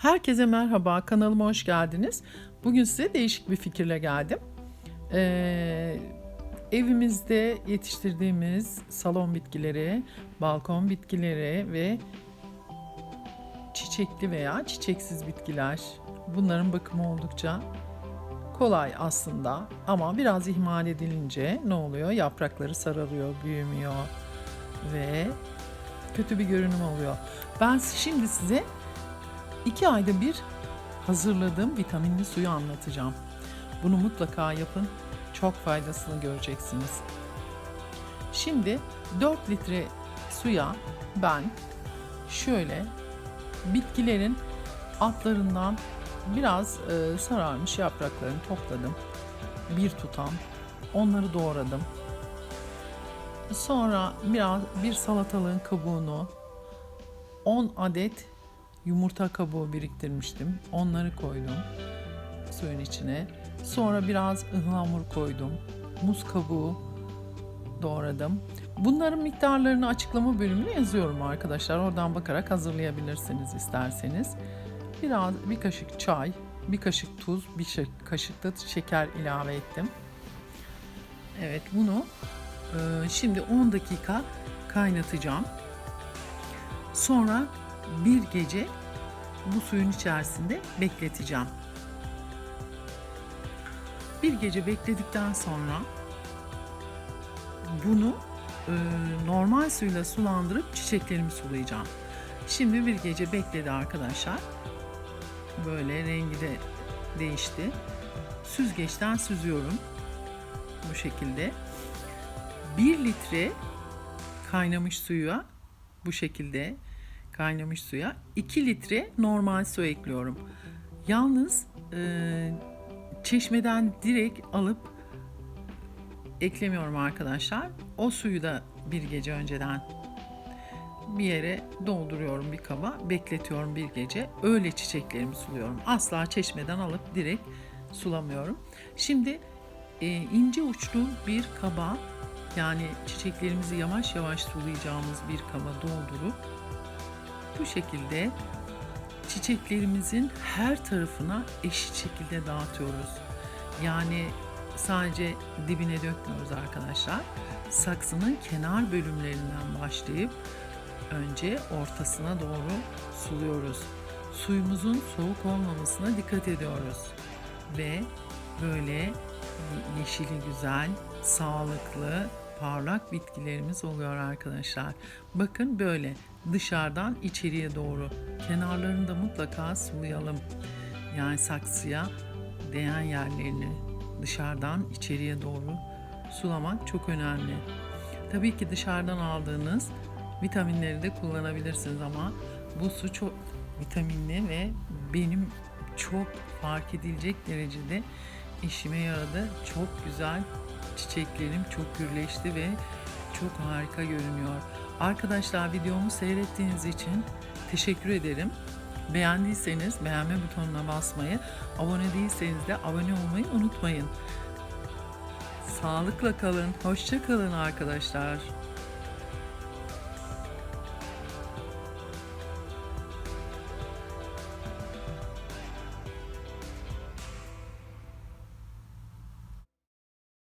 Herkese merhaba, kanalıma hoş geldiniz. Bugün size değişik bir fikirle geldim. Ee, evimizde yetiştirdiğimiz salon bitkileri, balkon bitkileri ve çiçekli veya çiçeksiz bitkiler. Bunların bakımı oldukça kolay aslında ama biraz ihmal edilince ne oluyor? Yaprakları sararıyor, büyümüyor ve kötü bir görünüm oluyor. Ben şimdi size İki ayda bir hazırladığım vitaminli suyu anlatacağım. Bunu mutlaka yapın. Çok faydasını göreceksiniz. Şimdi 4 litre suya ben şöyle bitkilerin altlarından biraz e, sararmış yapraklarını topladım. Bir tutam. Onları doğradım. Sonra biraz bir salatalığın kabuğunu 10 adet yumurta kabuğu biriktirmiştim. Onları koydum suyun içine. Sonra biraz ıhlamur koydum. Muz kabuğu doğradım. Bunların miktarlarını açıklama bölümüne yazıyorum arkadaşlar. Oradan bakarak hazırlayabilirsiniz isterseniz. Biraz bir kaşık çay, bir kaşık tuz, bir kaşık da şeker ilave ettim. Evet bunu şimdi 10 dakika kaynatacağım. Sonra bir gece bu suyun içerisinde bekleteceğim. Bir gece bekledikten sonra bunu e, normal suyla sulandırıp çiçeklerimi sulayacağım. Şimdi bir gece bekledi arkadaşlar. Böyle rengi de değişti. Süzgeçten süzüyorum. Bu şekilde. 1 litre kaynamış suya bu şekilde kaynamış suya 2 litre normal su ekliyorum. Yalnız e, çeşmeden direkt alıp eklemiyorum arkadaşlar. O suyu da bir gece önceden bir yere dolduruyorum bir kaba, bekletiyorum bir gece. Öyle çiçeklerimi suluyorum. Asla çeşmeden alıp direkt sulamıyorum. Şimdi e, ince uçlu bir kaba yani çiçeklerimizi yavaş yavaş sulayacağımız bir kaba doldurup bu şekilde çiçeklerimizin her tarafına eşit şekilde dağıtıyoruz. Yani sadece dibine dökmüyoruz arkadaşlar. Saksının kenar bölümlerinden başlayıp önce ortasına doğru suluyoruz. Suyumuzun soğuk olmamasına dikkat ediyoruz. Ve böyle yeşili güzel, sağlıklı, parlak bitkilerimiz oluyor arkadaşlar. Bakın böyle dışarıdan içeriye doğru. Kenarlarını da mutlaka sulayalım. Yani saksıya değen yerlerini dışarıdan içeriye doğru sulamak çok önemli. Tabii ki dışarıdan aldığınız vitaminleri de kullanabilirsiniz ama bu su çok vitaminli ve benim çok fark edilecek derecede işime yaradı. Çok güzel çiçeklerim çok gürleşti ve çok harika görünüyor. Arkadaşlar videomu seyrettiğiniz için teşekkür ederim. Beğendiyseniz beğenme butonuna basmayı, abone değilseniz de abone olmayı unutmayın. Sağlıkla kalın, hoşça kalın arkadaşlar.